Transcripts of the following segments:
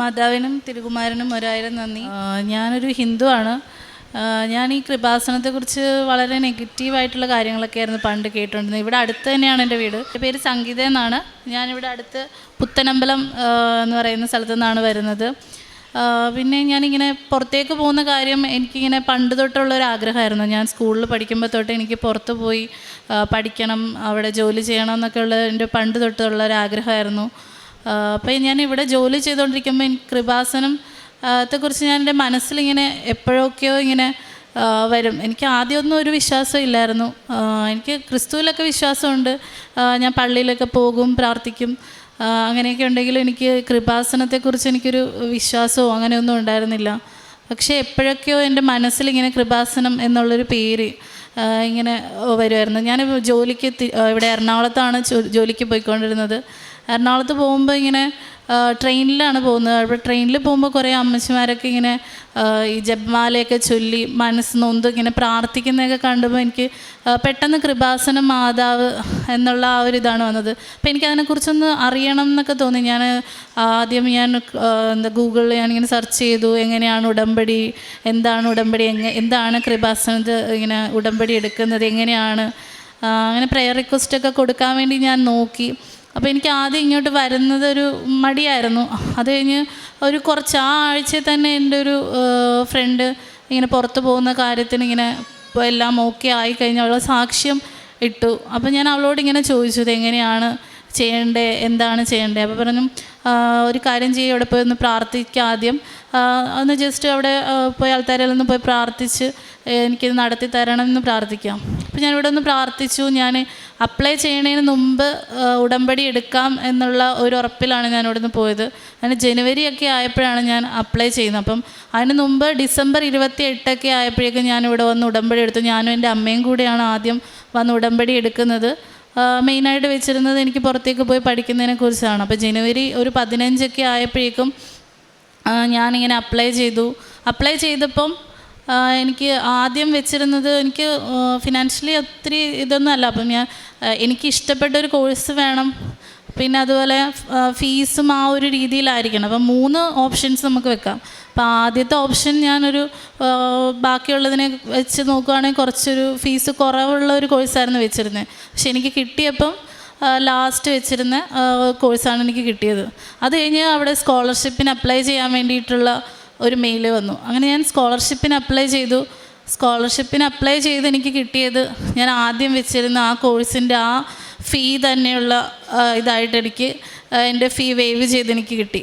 മാതാവിനും തിരുകുമാരനും ഒരായിരം നന്ദി. ഞാനൊരു ഹിന്ദുവാണ്. ഞാൻ ഈ കൃപാസനത്തെക്കുറിച്ച് വളരെ നെഗറ്റീവായിട്ടുള്ള കാര്യങ്ങളൊക്കെ ആയിരുന്നു പണ്ട് കേട്ടുകൊണ്ടിരുന്നത് ഇവിടെ അടുത്ത് തന്നെയാണ് എന്റെ വീട്. എന്റെ പേര് സംഗീത എന്നാണ്. ഞാനിവിടെ അടുത്ത് പുത്തനമ്പലം എന്ന് പറയുന്ന സ്ഥലത്തു നിന്നാണ് വരുന്നത്. പിന്നെ ഞാനിങ്ങനെ പുറത്തേക്ക് പോകുന്ന കാര്യം എനിക്കിങ്ങനെ പണ്ട് തൊട്ടുള്ള ഒരു ആഗ്രഹമായിരുന്നു. ഞാൻ സ്കൂളിൽ പഠിക്കുമ്പോൾ തൊട്ട് എനിക്ക് പുറത്ത് പോയി പഠിക്കണം അവിടെ ജോലി ചെയ്യണം എന്നൊക്കെ ഉള്ള എന്റെ പണ്ട് തൊട്ടുള്ള ഒരു ആഗ്രഹമായിരുന്നു. അപ്പോൾ ഞാൻ ഇവിടെ ജോലി ചെയ്തുകൊണ്ടിരിക്കുമ്പോൾ എനിക്ക് കൃപാസനം ത്തെക്കുറിച്ച് ഞാൻ എന്റെ മനസ്സിലിങ്ങനെ എപ്പോഴൊക്കെയോ ഇങ്ങനെ വരും. എനിക്ക് ആദ്യമൊന്നും ഒരു വിശ്വാസം ഇല്ലായിരുന്നു. എനിക്ക് ക്രിസ്തുവിലൊക്കെ വിശ്വാസമുണ്ട്. ഞാൻ പള്ളിയിലൊക്കെ പോകും പ്രാർത്ഥിക്കും. അങ്ങനെയൊക്കെ ഉണ്ടെങ്കിലും എനിക്ക് കൃപാസനത്തെക്കുറിച്ച് എനിക്കൊരു വിശ്വാസമോ അങ്ങനെയൊന്നും ഉണ്ടായിരുന്നില്ല. പക്ഷേ എപ്പോഴൊക്കെയോ എന്റെ മനസ്സിലിങ്ങനെ കൃപാസനം എന്നുള്ളൊരു പേര് ഇങ്ങനെ വരുമായിരുന്നു. ഞാൻ ജോലിക്ക് ഇവിടെ എറണാകുളത്താണ് ജോലിക്ക് പോയിക്കൊണ്ടിരുന്നത്. എറണാകുളത്ത് പോകുമ്പോൾ ഇങ്ങനെ ട്രെയിനിലാണ് പോകുന്നത്. അപ്പോൾ ട്രെയിനിൽ പോകുമ്പോൾ കുറേ അമ്മച്ചിമാരൊക്കെ ഇങ്ങനെ ഈ ജപമാലയൊക്കെ ചൊല്ലി മനസ്സ് നൊന്ത് ഇങ്ങനെ പ്രാർത്ഥിക്കുന്നതൊക്കെ കണ്ടപ്പോൾ എനിക്ക് പെട്ടെന്ന് കൃപാസന മാതാവ് എന്നുള്ള ആ ഒരു ഇതാണ് വന്നത്. അപ്പോൾ എനിക്ക് അതിനെക്കുറിച്ചൊന്ന് അറിയണം എന്നൊക്കെ തോന്നി. ഞാൻ ആദ്യം ഞാൻ എന്താ ഗൂഗിളിൽ ഞാനിങ്ങനെ സെർച്ച് ചെയ്തു. എങ്ങനെയാണ് ഉടമ്പടി എന്താണ് ഉടമ്പടി എങ്ങനെ എന്താണ് കൃപാസനത് ഇങ്ങനെ ഉടമ്പടി എടുക്കുന്നത് എങ്ങനെയാണ് അങ്ങനെ പ്രെയർ റിക്വസ്റ്റൊക്കെ കൊടുക്കാൻ വേണ്ടി ഞാൻ നോക്കി. അപ്പോൾ എനിക്ക് ആദ്യം ഇങ്ങോട്ട് വരുന്നത് ഒരു മടിയായിരുന്നു. അത് കഴിഞ്ഞ് ഒരു കുറച്ച് ആ ആഴ്ചയിൽ തന്നെ എന്റെ ഒരു ഫ്രണ്ട് ഇങ്ങനെ പുറത്തു പോകുന്ന കാര്യത്തിന് ഇങ്ങനെ എല്ലാം ഓക്കെ ആയി കഴിഞ്ഞ് അവളെ സാക്ഷ്യം ഇട്ടു. അപ്പോൾ ഞാൻ അവളോട് ഇങ്ങനെ ചോദിച്ചു ഇത് എങ്ങനെയാണ് ചെയ്യേണ്ടേ? എന്താണ് ചെയ്യേണ്ടത് അപ്പോൾ പറഞ്ഞു ഒരു കാര്യം ചെയ്യും അവിടെ പോയി ഒന്ന് പ്രാർത്ഥിക്കുക ആദ്യം. ഒന്ന് ജസ്റ്റ് അവിടെ പോയി ആൾക്കാരിൽ നിന്ന് പോയി പ്രാർത്ഥിച്ച് എനിക്കിത് നടത്തി തരണം എന്ന് പ്രാർത്ഥിക്കാം. അപ്പോൾ ഞാൻ ഇവിടെ ഒന്ന് പ്രാർത്ഥിച്ചു. ഞാൻ അപ്ലൈ ചെയ്യണതിന് മുമ്പ് ഉടമ്പടി എടുക്കാം എന്നുള്ള ഒരു ഉറപ്പിലാണ് ഞാൻ ഇവിടെ നിന്ന് പോയത്. അതിന് ജനുവരി ഒക്കെ ആയപ്പോഴാണ് ഞാൻ അപ്ലൈ ചെയ്യുന്നത്. അപ്പം അതിന് മുമ്പ് ഡിസംബർ ഇരുപത്തി എട്ടൊക്കെ ആയപ്പോഴേക്കും ഞാൻ ഇവിടെ വന്ന് ഉടമ്പടി എടുത്തു. ഞാനും എന്റെ അമ്മയും കൂടെയാണ് ആദ്യം വന്ന് ഉടമ്പടി എടുക്കുന്നത്. മെയിനായിട്ട് വെച്ചിരുന്നത് എനിക്ക് പുറത്തേക്ക് പോയി പഠിക്കുന്നതിനെ കുറിച്ചാണ്. അപ്പോൾ ജനുവരി ഒരു പതിനഞ്ചൊക്കെ ആയപ്പോഴേക്കും ഞാനിങ്ങനെ അപ്ലൈ ചെയ്തു. അപ്ലൈ ചെയ്തപ്പം എനിക്ക് ആദ്യം വെച്ചിരുന്നത് എനിക്ക് ഫിനാൻഷ്യലി ഒത്തിരി ഇതൊന്നും അല്ല. അപ്പം ഞാൻ എനിക്ക് ഇഷ്ടപ്പെട്ട ഒരു കോഴ്സ് വേണം. പിന്നെ അതുപോലെ ഫീസും ആ ഒരു രീതിയിലായിരിക്കണം. അപ്പം മൂന്ന് ഓപ്ഷൻസ് നമുക്ക് വെക്കാം. അപ്പം ആദ്യത്തെ ഓപ്ഷൻ ഞാനൊരു ബാക്കിയുള്ളതിനെ വെച്ച് നോക്കുകയാണെങ്കിൽ കുറച്ചൊരു ഫീസ് കുറവുള്ള ഒരു കോഴ്സായിരുന്നു വെച്ചിരുന്നത്. പക്ഷെ എനിക്ക് കിട്ടിയപ്പം ലാസ്റ്റ് വെച്ചിരുന്ന കോഴ്സാണ് എനിക്ക് കിട്ടിയത്. അത് കഴിഞ്ഞ് അവിടെ സ്കോളർഷിപ്പിന് അപ്ലൈ ചെയ്യാൻ വേണ്ടിയിട്ടുള്ള ഒരു മെയിൽ വന്നു. അങ്ങനെ ഞാൻ സ്കോളർഷിപ്പിന് അപ്ലൈ ചെയ്തു. സ്കോളർഷിപ്പിന് അപ്ലൈ ചെയ്ത് എനിക്ക് കിട്ടിയത് ഞാൻ ആദ്യം വെച്ചിരുന്ന ആ കോഴ്സിന്റെ ആ ഫീ തന്നെയുള്ള ഇതായിട്ട് എനിക്ക് എന്റെ ഫീ വേവ് ചെയ്ത് എനിക്ക് കിട്ടി.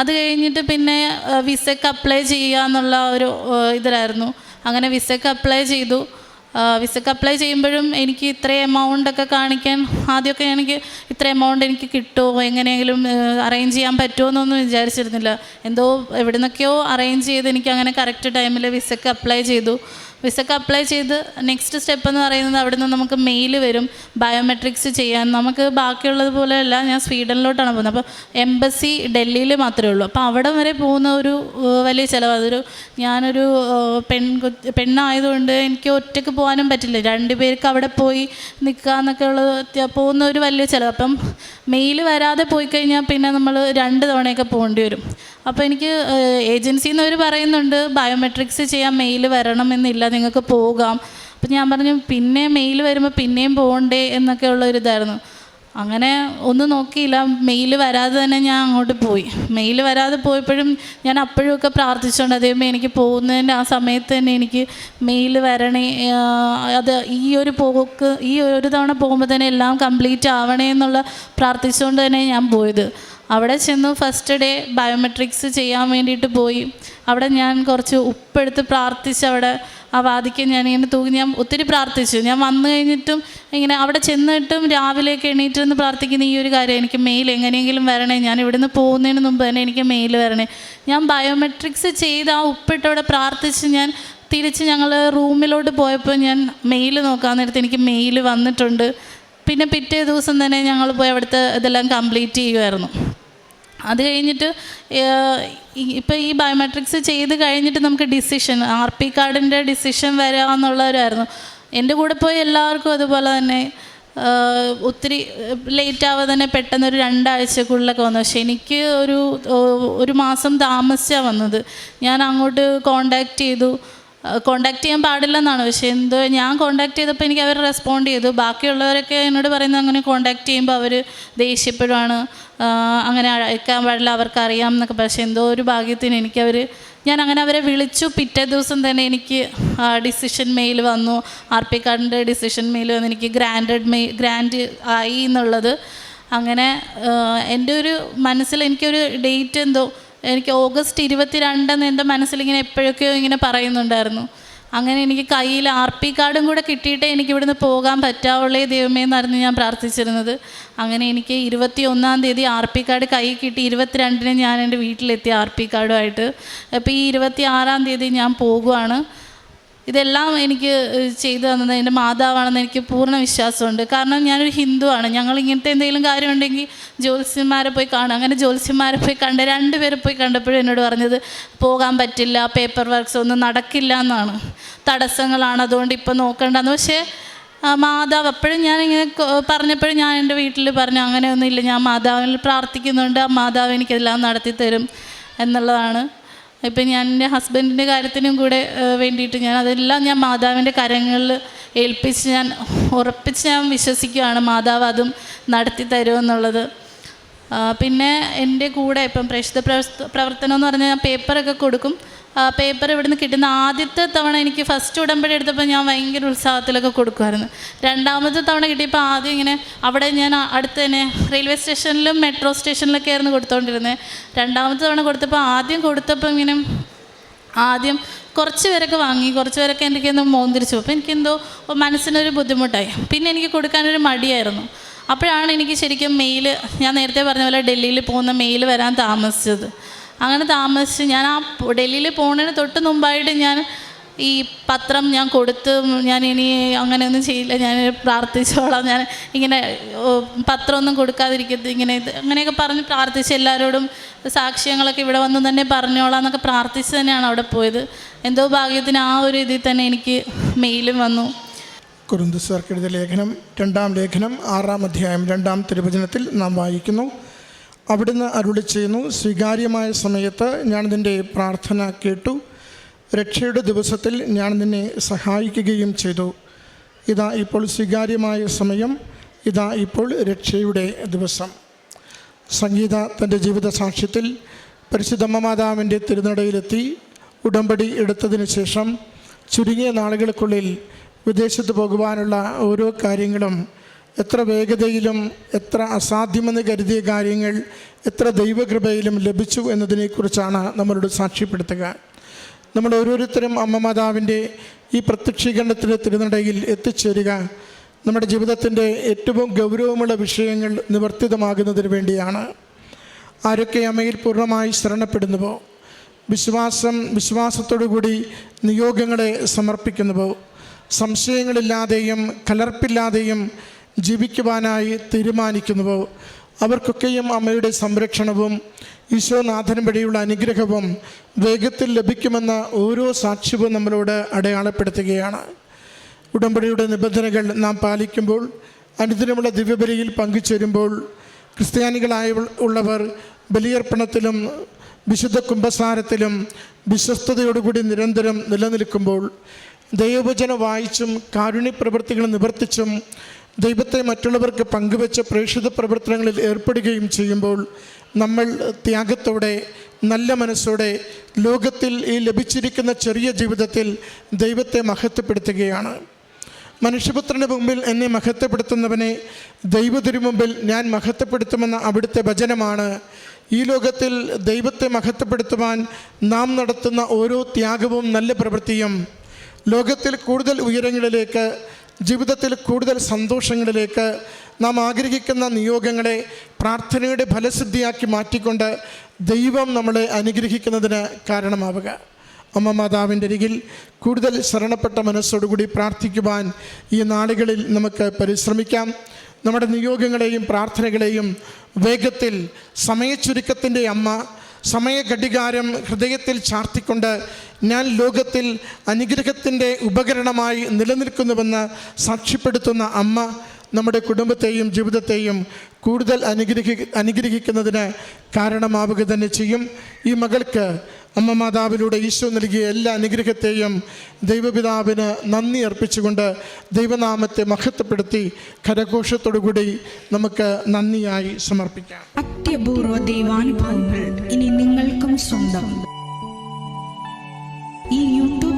അത് കഴിഞ്ഞിട്ട് പിന്നെ വിസയ്ക്ക് അപ്ലൈ ചെയ്യുക എന്നുള്ള ഒരു ഇതിലായിരുന്നു. അങ്ങനെ വിസയ്ക്ക് അപ്ലൈ ചെയ്തു. ആ, വിസയ്ക്ക് അപ്ലൈ ചെയ്യുമ്പോഴും എനിക്ക് ഇത്രയും എമൗണ്ട് ഒക്കെ കാണിക്കാൻ ആദ്യമൊക്കെ എനിക്ക് ഇത്ര എമൗണ്ട് എനിക്ക് കിട്ടുമോ എങ്ങനെയെങ്കിലും അറേഞ്ച് ചെയ്യാൻ പറ്റുമോ എന്നൊന്നും വിചാരിച്ചിരുന്നില്ല. എന്തോ എവിടെ നിന്നൊക്കെയോ അറേഞ്ച് ചെയ്ത് എനിക്ക് അങ്ങനെ കറക്റ്റ് ടൈമിൽ വിസക്ക് അപ്ലൈ ചെയ്തു. വിസയ്ക്ക് അപ്ലൈ ചെയ്ത് നെക്സ്റ്റ് സ്റ്റെപ്പ് എന്ന് പറയുന്നത് അവിടെ നിന്ന് നമുക്ക് മെയിൽ വരും. ബയോമെട്രിക്സ് ചെയ്യാൻ. നമുക്ക് ബാക്കിയുള്ളത് പോലെയല്ല ഞാൻ സ്വീഡനിലോട്ടാണ് പോകുന്നത്. അപ്പോൾ എംബസി ഡൽഹിയിൽ മാത്രമേ ഉള്ളൂ. അപ്പോൾ അവിടെ വരെ പോകുന്ന ഒരു വലിയ ചിലവ്. അതൊരു ഞാനൊരു പെൺ പെണ്ണായതുകൊണ്ട് എനിക്ക് ഒറ്റയ്ക്ക് പോകാനും പറ്റില്ല. രണ്ട് പേർക്ക് അവിടെ പോയി നിൽക്കുക എന്നൊക്കെ പോകുന്ന ഒരു വലിയ ചിലവ്. അപ്പം മെയിൽ വരാതെ പോയി കഴിഞ്ഞാൽ പിന്നെ നമ്മൾ രണ്ട് തവണയൊക്കെ പോകേണ്ടി വരും. അപ്പോൾ എനിക്ക് ഏജൻസിയിൽ നിന്ന് അവർ പറയുന്നുണ്ട് ബയോമെട്രിക്സ് ചെയ്യാൻ മെയിൽ വരണമെന്നില്ല നിങ്ങൾക്ക് പോകാം. അപ്പം ഞാൻ പറഞ്ഞു പിന്നെ മെയിൽ വരുമ്പോൾ പിന്നെയും പോകണ്ടേ? എന്നൊക്കെ ഉള്ള ഒരു ഇതായിരുന്നു അങ്ങനെ ഒന്നും നോക്കിയില്ല. മെയിൽ വരാതെ തന്നെ ഞാൻ അങ്ങോട്ട് പോയി. മെയിൽ വരാതെ പോയപ്പോഴും ഞാൻ അപ്പോഴുമൊക്കെ പ്രാർത്ഥിച്ചുകൊണ്ട് അതേമേ എനിക്ക് പോകുന്നതിന്റെ ആ സമയത്ത് തന്നെ എനിക്ക് മെയിൽ വരണേ അത് ഈ ഒരു പോക്ക് ഈ ഒരു തവണ പോകുമ്പോൾ തന്നെ എല്ലാം കംപ്ലീറ്റ് ആവണേ എന്നുള്ള പ്രാർത്ഥിച്ചുകൊണ്ട് തന്നെ ഞാൻ പോയത്. അവിടെ ചെന്ന് ഫസ്റ്റ് ഡേ ബയോമെട്രിക്സ് ചെയ്യാൻ വേണ്ടിയിട്ട് പോയി. അവിടെ ഞാൻ കുറച്ച് ഉപ്പെടുത്ത് പ്രാർത്ഥിച്ച് അവിടെ ആ വാദിക്ക് ഞാൻ ഇങ്ങനെ തൂങ്ങി. ഞാൻ ഒത്തിരി പ്രാർത്ഥിച്ചു. ഞാൻ വന്നു കഴിഞ്ഞിട്ടും ഇങ്ങനെ അവിടെ ചെന്നിട്ടും രാവിലെയൊക്കെ എണീറ്റിരുന്ന് പ്രാർത്ഥിക്കുന്ന ഈ ഒരു കാര്യം എനിക്ക് മെയിൽ എങ്ങനെയെങ്കിലും വരണേ. ഞാൻ ഇവിടുന്ന് പോകുന്നതിന് മുമ്പ് തന്നെ എനിക്ക് മെയിൽ വരണേ. ഞാൻ ബയോമെട്രിക്സ് ചെയ്ത് ആ ഉപ്പിട്ട് അവിടെ പ്രാർത്ഥിച്ച് ഞാൻ തിരിച്ച് ഞങ്ങൾ റൂമിലോട്ട് പോയപ്പോൾ ഞാൻ മെയിൽ നോക്കാൻ നേരത്ത് എനിക്ക് മെയിൽ വന്നിട്ടുണ്ട്. പിന്നെ പിറ്റേ ദിവസം തന്നെ ഞങ്ങൾ പോയി അവിടുത്തെ ഇതെല്ലാം കംപ്ലീറ്റ് ചെയ്യുമായിരുന്നു. അത് കഴിഞ്ഞിട്ട് ഇപ്പോൾ ഈ ബയോമെട്രിക്സ് ചെയ്ത് കഴിഞ്ഞിട്ട് നമുക്ക് ഡിസിഷൻ ആർ പി കാർഡിന്റെ ഡിസിഷൻ വരിക എന്നുള്ളവരായിരുന്നു എന്റെ കൂടെ പോയി എല്ലാവർക്കും അതുപോലെ തന്നെ ഒത്തിരി ലേറ്റ് ആവാതെ തന്നെ പെട്ടെന്ന് ഒരു രണ്ടാഴ്ചക്കുള്ളിലൊക്കെ വന്നു. പക്ഷെ എനിക്ക് ഒരു ഒരു മാസം താമസിച്ചാണ് വന്നത്. ഞാൻ അങ്ങോട്ട് കോണ്ടാക്ട് ചെയ്തു. കോണ്ടാക്ട് ചെയ്യാൻ പാടില്ലെന്നാണ്. പക്ഷേ എന്തോ ഞാൻ കോണ്ടാക്ട് ചെയ്തപ്പോൾ എനിക്ക് അവർ റെസ്പോണ്ട് ചെയ്തു. ബാക്കിയുള്ളവരൊക്കെ എന്നോട് പറയുന്നത് അങ്ങനെ കോണ്ടാക്ട് ചെയ്യുമ്പോൾ അവർ ദേഷ്യപ്പെടുവാണ്. അങ്ങനെ അയക്കാൻ പാടില്ല അവർക്കറിയാം എന്നൊക്കെ. പക്ഷേ എന്തോ ഒരു ഭാഗ്യത്തിന് എനിക്കവർ ഞാൻ അങ്ങനെ അവരെ വിളിച്ചു. പിറ്റേ ദിവസം തന്നെ എനിക്ക് ഡിസിഷൻ മെയിൽ വന്നു. ആർ പി കാർഡിന്റെ ഡിസിഷൻ മെയിൽ വന്നു എനിക്ക് ഗ്രാൻഡഡ് മെയ് ഗ്രാൻഡ് ആയി എന്നുള്ളത്. അങ്ങനെ എന്റെ ഒരു മനസ്സിൽ എനിക്കൊരു ഡേറ്റ് എന്തോ എനിക്ക് ഓഗസ്റ്റ് ഇരുപത്തി രണ്ടെന്ന് എന്റെ മനസ്സിലിങ്ങനെ എപ്പോഴൊക്കെയോ ഇങ്ങനെ പറയുന്നുണ്ടായിരുന്നു. അങ്ങനെ എനിക്ക് കയ്യിൽ ആർ പി കാർഡും കൂടെ കിട്ടിയിട്ടേ എനിക്ക് ഇവിടുന്ന് പോകാൻ പറ്റാവുള്ളേ ദൈവമേ എന്നായിരുന്നു ഞാൻ പ്രാർത്ഥിച്ചിരുന്നത്. അങ്ങനെ എനിക്ക് ഇരുപത്തി ഒന്നാം തീയതി ആർ പി കാർഡ് കൈ കിട്ടി. ഇരുപത്തിരണ്ടിന് ഞാൻ എന്റെ വീട്ടിലെത്തി ആർ പി കാർഡുമായിട്ട്. അപ്പോൾ ഈ ഇരുപത്തി ആറാം തീയതി ഞാൻ പോകുവാണ്. ഇതെല്ലാം എനിക്ക് ചെയ്തു തന്നത് എന്റെ മാതാവാണെന്ന് എനിക്ക് പൂർണ വിശ്വാസമുണ്ട്. കാരണം ഞാനൊരു ഹിന്ദുവാണ്. ഞങ്ങൾ ഇങ്ങനത്തെ എന്തെങ്കിലും കാര്യമുണ്ടെങ്കിൽ ജ്യോത്സ്യന്മാരെ പോയി കാണും. അങ്ങനെ ജ്യോത്സ്യന്മാരെ പോയി കണ്ട് രണ്ടുപേരെ പോയി കണ്ടപ്പോഴും എന്നോട് പറഞ്ഞത് പോകാൻ പറ്റില്ല പേപ്പർ വർക്ക്സ് ഒന്നും നടക്കില്ല എന്നാണ്. തടസ്സങ്ങളാണ് അതുകൊണ്ട് ഇപ്പം നോക്കേണ്ടെന്ന്. പക്ഷേ മാതാവ് അപ്പോഴും ഞാനിങ്ങനെ പറഞ്ഞപ്പോഴും ഞാൻ എന്റെ വീട്ടിൽ പറഞ്ഞു അങ്ങനെയൊന്നുമില്ല. ഞാൻ മാതാവിൽ പ്രാർത്ഥിക്കുന്നുണ്ട്. ആ മാതാവ് എനിക്കെല്ലാം നടത്തി തരും എന്നുള്ളതാണ്. ഇപ്പം ഞാൻ എന്റെ ഹസ്ബൻഡിന്റെ കാര്യത്തിനും കൂടെ വേണ്ടിയിട്ട് ഞാൻ അതെല്ലാം ഞാൻ മാതാവിന്റെ കരങ്ങളിൽ ഏൽപ്പിച്ച് ഞാൻ ഉറപ്പിച്ച് ഞാൻ വിശ്വസിക്കുകയാണ്. മാതാവ് അതും നടത്തി തരുമെന്നുള്ളത്. പിന്നെ എന്റെ കൂടെ ഇപ്പം പ്രേക്ഷിത പ്രവർത്തനം എന്ന് പറഞ്ഞാൽ ഞാൻ പേപ്പറൊക്കെ കൊടുക്കും. പേപ്പർ ഇവിടുന്ന് കിട്ടുന്ന ആദ്യത്തെ തവണ എനിക്ക് ഫസ്റ്റ് ഉടമ്പടി എടുത്തപ്പോൾ ഞാൻ ഭയങ്കര ഉത്സാഹത്തിലൊക്കെ കൊടുക്കുമായിരുന്നു. രണ്ടാമത്തെ തവണ കിട്ടിയപ്പോൾ ആദ്യം ഇങ്ങനെ അവിടെ ഞാൻ അടുത്ത് തന്നെ റെയിൽവേ സ്റ്റേഷനിലും മെട്രോ സ്റ്റേഷനിലൊക്കെ ആയിരുന്നു കൊടുത്തുകൊണ്ടിരുന്നത് രണ്ടാമത്തെ തവണ കൊടുത്തപ്പോൾ ആദ്യം കൊടുത്തപ്പോൾ ഇങ്ങനെ ആദ്യം കുറച്ച് പേരൊക്കെ വാങ്ങി കുറച്ച് പേരൊക്കെ എനിക്ക് ഒന്ന് മോന്തിരിച്ചു. അപ്പോൾ എനിക്കെന്തോ മനസ്സിനൊരു ബുദ്ധിമുട്ടായി. പിന്നെ എനിക്ക് കൊടുക്കാനൊരു മടിയായിരുന്നു. അപ്പോഴാണ് എനിക്ക് ശരിക്കും മെയിൽ ഞാൻ നേരത്തെ പറഞ്ഞ പോലെ ഡൽഹിയിൽ പോകുന്ന മെയിൽ വരാൻ താമസിച്ചത്. അങ്ങനെ താമസിച്ച് ഞാൻ ആ ഡൽഹിയിൽ പോകുന്നതിന് തൊട്ട് മുമ്പായിട്ട് ഞാൻ ഈ പത്രം ഞാൻ കൊടുത്ത് ഞാൻ ഇനി അങ്ങനെയൊന്നും ചെയ്യില്ല ഞാൻ പ്രാർത്ഥിച്ചോളാം ഞാൻ ഇങ്ങനെ പത്രമൊന്നും കൊടുക്കാതിരിക്കരുത് ഇങ്ങനെ ഇത് അങ്ങനെയൊക്കെ പറഞ്ഞ് പ്രാർത്ഥിച്ച് എല്ലാവരോടും സാക്ഷ്യങ്ങളൊക്കെ ഇവിടെ വന്ന് തന്നെ പറഞ്ഞോളാം എന്നൊക്കെ പ്രാർത്ഥിച്ച് തന്നെയാണ് അവിടെ പോയത്. എന്തോ ഭാഗ്യത്തിന് ആ ഒരു ഇതിൽ തന്നെ എനിക്ക് മെയിലും വന്നു. കുറുന്തുസ്വർക്ക് എഴുതിയ ലേഖനം രണ്ടാം ലേഖനം ആറാം അധ്യായം രണ്ടാം തിരുവചനത്തിൽ നാം വായിക്കുന്നു. അവിടുന്ന് അരുളി ചെയ്യുന്നു സ്വീകാര്യമായ സമയത്ത് ഞാൻ നിന്റെ പ്രാർത്ഥന കേട്ടു. രക്ഷയുടെ ദിവസത്തിൽ ഞാൻ നിന്നെ സഹായിക്കുകയും ചെയ്തു. ഇതാ ഇപ്പോൾ സ്വീകാര്യമായ സമയം. ഇതാ ഇപ്പോൾ രക്ഷയുടെ ദിവസം. സംഗീത തന്റെ ജീവിത സാക്ഷ്യത്തിൽ പരിശുദ്ധമ്മ മാതാവിന്റെ തിരുനടയിലെത്തി. ഉടമ്പടി എടുത്തതിന് ശേഷം ചുരുങ്ങിയ നാളുകൾക്കുള്ളിൽ വിദേശത്ത് പോകുവാനുള്ള ഓരോ കാര്യങ്ങളും എത്ര വേഗതയിലും എത്ര അസാധ്യമെന്ന് കരുതിയ കാര്യങ്ങൾ എത്ര ദൈവകൃപയിലും ലഭിച്ചു എന്നതിനെക്കുറിച്ചാണ് നമ്മളോട് സാക്ഷ്യപ്പെടുത്തുക. നമ്മൾ ഓരോരുത്തരും അമ്മ മാതാവിന്റെ ഈ പ്രത്യക്ഷീകരണത്തിന്റെ തിരുനടയിൽ എത്തിച്ചേരുക. നമ്മുടെ ജീവിതത്തിന്റെ ഏറ്റവും ഗൗരവമുള്ള വിഷയങ്ങൾ നിവർത്തിതമാകുന്നതിന് വേണ്ടിയാണ്. ആരൊക്കെ അമ്മയിൽ പൂർണമായി ശരണപ്പെടുന്നുവോ? വിശ്വാസം വിശ്വാസത്തോടുകൂടി നിയോഗങ്ങളെ സമർപ്പിക്കുന്നുവോ? സംശയങ്ങളില്ലാതെയും കലർപ്പില്ലാതെയും ജീവിക്കുവാനായി തീരുമാനിക്കുന്നുവോ അവർക്കൊക്കെയും അമ്മയുടെ സംരക്ഷണവും ഈശോനാഥൻ വഴിയുള്ള അനുഗ്രഹവും വേഗത്തിൽ ലഭിക്കുമെന്ന ഓരോ സാക്ഷ്യവും നമ്മളോട് അടയാളപ്പെടുത്തുകയാണ്. ഉടമ്പടിയുടെ നിബന്ധനകൾ നാം പാലിക്കുമ്പോൾ അനുദിനമുള്ള ദിവ്യബലിയിൽ പങ്കുചേരുമ്പോൾ ക്രിസ്ത്യാനികളായ ഉള്ളവർ ബലിയർപ്പണത്തിലും വിശുദ്ധ കുംഭസാരത്തിലും വിശ്വസ്തയോടുകൂടി നിരന്തരം നിലനിൽക്കുമ്പോൾ ദൈവവചനം വായിച്ചും കാരുണ്യ പ്രവൃത്തികൾ നിവർത്തിച്ചും ദൈവത്തെ മറ്റുള്ളവർക്ക് പങ്കുവെച്ച പ്രേക്ഷിത പ്രവർത്തനങ്ങളിൽ ഏർപ്പെടുകയും ചെയ്യുമ്പോൾ നമ്മൾ ത്യാഗത്തോടെ നല്ല മനസ്സോടെ ലോകത്തിൽ ഈ ലഭിച്ചിരിക്കുന്ന ചെറിയ ജീവിതത്തിൽ ദൈവത്തെ മഹത്വപ്പെടുത്തുകയാണ്. മനുഷ്യപുത്രന്റെ മുമ്പിൽ എന്നെ മഹത്വപ്പെടുത്തുന്നവനെ ദൈവത്തിനു മുമ്പിൽ ഞാൻ മഹത്വപ്പെടുത്തുമെന്ന അവിടുത്തെ വചനമാണ്. ഈ ലോകത്തിൽ ദൈവത്തെ മഹത്വപ്പെടുത്തുവാൻ നാം നടത്തുന്ന ഓരോ ത്യാഗവും നല്ല പ്രവൃത്തിയും ലോകത്തിൽ കൂടുതൽ ഉയരങ്ങളിലേക്ക് ജീവിതത്തിൽ കൂടുതൽ സന്തോഷങ്ങളിലേക്ക് നാം ആഗ്രഹിക്കുന്ന നിയോഗങ്ങളെ പ്രാർത്ഥനയുടെ ഫലസിദ്ധിയാക്കി മാറ്റിക്കൊണ്ട് ദൈവം നമ്മളെ അനുഗ്രഹിക്കുന്നതിന് കാരണമാവുക. അമ്മ മാതാവിന്റെ അരികിൽ കൂടുതൽ ശരണപ്പെട്ട മനസ്സോടുകൂടി പ്രാർത്ഥിക്കുവാൻ ഈ നാളുകളിൽ നമുക്ക് പരിശ്രമിക്കാം. നമ്മുടെ നിയോഗങ്ങളെയും പ്രാർത്ഥനകളെയും വേഗത്തിൽ സമയച്ചുരുക്കത്തിന്റെ അമ്മ സമയഘടികാരം ഹൃദയത്തിൽ ചാർത്തിക്കൊണ്ട് ഞാൻ ലോകത്തിൽ അനുഗ്രഹത്തിന്റെ ഉപകരണമായി നിലനിൽക്കുന്നുവെന്ന് സാക്ഷ്യപ്പെടുത്തുന്ന അമ്മ നമ്മുടെ കുടുംബത്തെയും ജീവിതത്തെയും കൂടുതൽ അനുഗ്രഹി അനുഗ്രഹിക്കുന്നതിന് കാരണമാവുക തന്നെ ചെയ്യും. ഈ മകൾക്ക് അമ്മ മാതാവിലൂടെ ഈശോ നൽകിയ എല്ലാ അനുഗ്രഹത്തെയും ദൈവപിതാവിന് നന്ദി അർപ്പിച്ചുകൊണ്ട് ദൈവനാമത്തെ മഹത്വപ്പെടുത്തി കരഘോഷത്തോടുകൂടി നമുക്ക് നന്ദിയായി സമർപ്പിക്കാം. അത്യപൂർവ ദൈവാനുഭവങ്ങൾ ഇനി നിങ്ങൾക്കും സ്വന്തം.